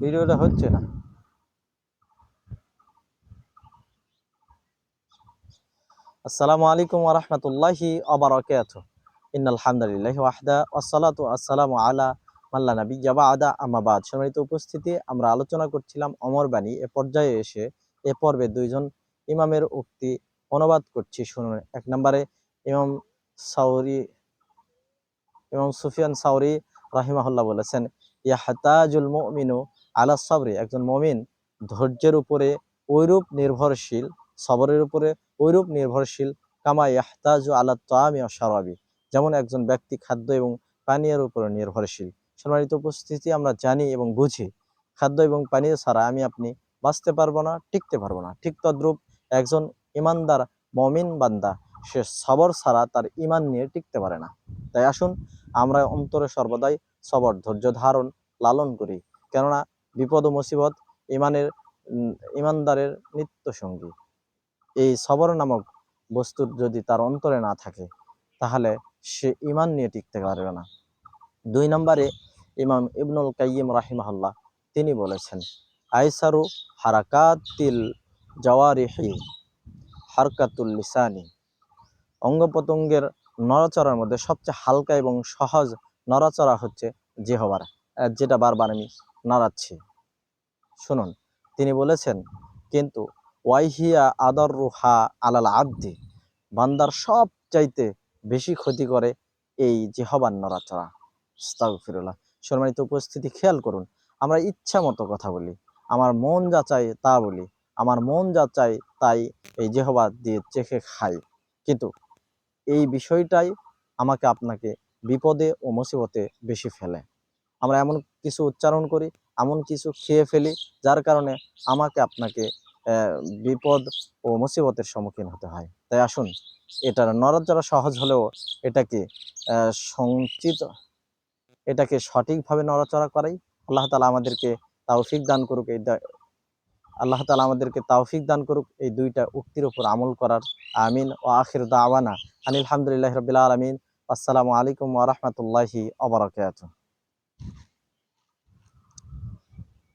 ভিডিওটা হচ্ছে না। আসসালামু আলাইকুম ওয়া রাহমাতুল্লাহি ওয়া বারাকাতুহু। ইন্নাল হামদুলিল্লাহি ওয়াহদা ওয়াসসালাতু ওয়াসসালামু আলা মাল্লা নাবিয়্যা বা'দা। আম্মা বাদ। সম্মানিত উপস্থিতি, আমরা আলোচনা করছিলাম অমর বাণী। এ পর্যায়ে এসে এ পর্বে দুইজন ইমামের উক্তি অনুবাদ করছি। শুনুন, এক নম্বরে ইমাম সাউরি, ইমাম সুফিয়ান সাউরি রাহিমাহুল্লাহ বলেছেন, ইয়াহতাজুল মুমিনু আলা সাবরি, একজন মমিন ধৈর্যের উপরে ঐরূপ নির্ভরশীল, সবরের উপরে ঐরূপ নির্ভরশীল, কামা ইয়াহতাজু আলা তামি ও শারাবি, যেমন একজন ব্যক্তি খাদ্য এবং পানীয়ের উপরে নির্ভরশীল। সম্মানিত উপস্থিতি, আমরা জানি এবং বুঝি, খাদ্য এবং পানীয় ছাড়া আমি আপনি বাঁচতে পারব না, টিকতে পারব না। ঠিক তদ্রূপ একজন ইমানদার মমিন বান্দা, সে সবর ছাড়া তার ইমান নিয়ে টিকতে পারে না। তাই আসুন, আমরা অন্তরে সর্বদাই সবর ধৈর্য ধারণ লালন করি। কেননা বিপদ ও মুসিবত ইমানের ইমানদারের নিত্য সঙ্গী এই সবর নামক বস্তুর যদি তার অন্তরে না থাকে, তাহলে সে ইমান নিয়ে টিকতে পারবে না। দুই নম্বরে ইমাম ইবনুল কাইয়িম রাহিমাহুল্লাহ তিনি বলেছেন, আইসারু হারাকাতিল জওয়ারিহি হারকাতুল লিসানি। অঙ্গ প্রত্যঙ্গের নড়াচড়ার মধ্যে সবচেয়ে হালকা এবং সহজ নড়াচড়া হচ্ছে জেহবার। যেটা বারবার আমি নাড়াচ্ছি। শুনুন, তিনি বলেছেন, কিন্তু ওয়াইহিয়া আদর রুহা আলাল আব্দি, বান্দার সব চাইতে বেশি ক্ষতি করে এই জেহবার নড়াচড়া। আস্তাগফিরুল্লাহ। সম্মানিত উপস্থিতি, খেয়াল করুন, আমরা ইচ্ছা মতো কথা বলি, আমার মন যা চাই তা বলি, আমার মন যা চাই তাই এই জেহবা দিয়ে চেখে খাই। কিন্তু এই বিষয়টাই আমাকে আপনাকে বিপদে ও মুসিবতে বেশি ফেলে। আমরা এমন কিছু উচ্চারণ করি, এমন কিছু খেয়ে ফেলি, যার কারণে আমাকে আপনাকে বিপদ ও মুসিবতের সম্মুখীন হতে হয়। তাই আসুন, এটার নড়াচড়া সহজ হলেও এটাকে সঞ্চিত এটাকে সঠিকভাবে নড়াচড়া করাই। আল্লাহ তালা আমাদেরকে তাওফিক দান করুক এই আল্লাহ তালা আমাদেরকে তাওফিক দান করুক এই দুইটা উক্তির উপর আমল করার। আমিন। ও আখির দাওয়ানা আনিল হামদুলিল্লাহ রবিল আলমিন। আসসালামু আলাইকুম ওয়া রাহমাতুল্লাহি ওয়া বারাকাতুহু।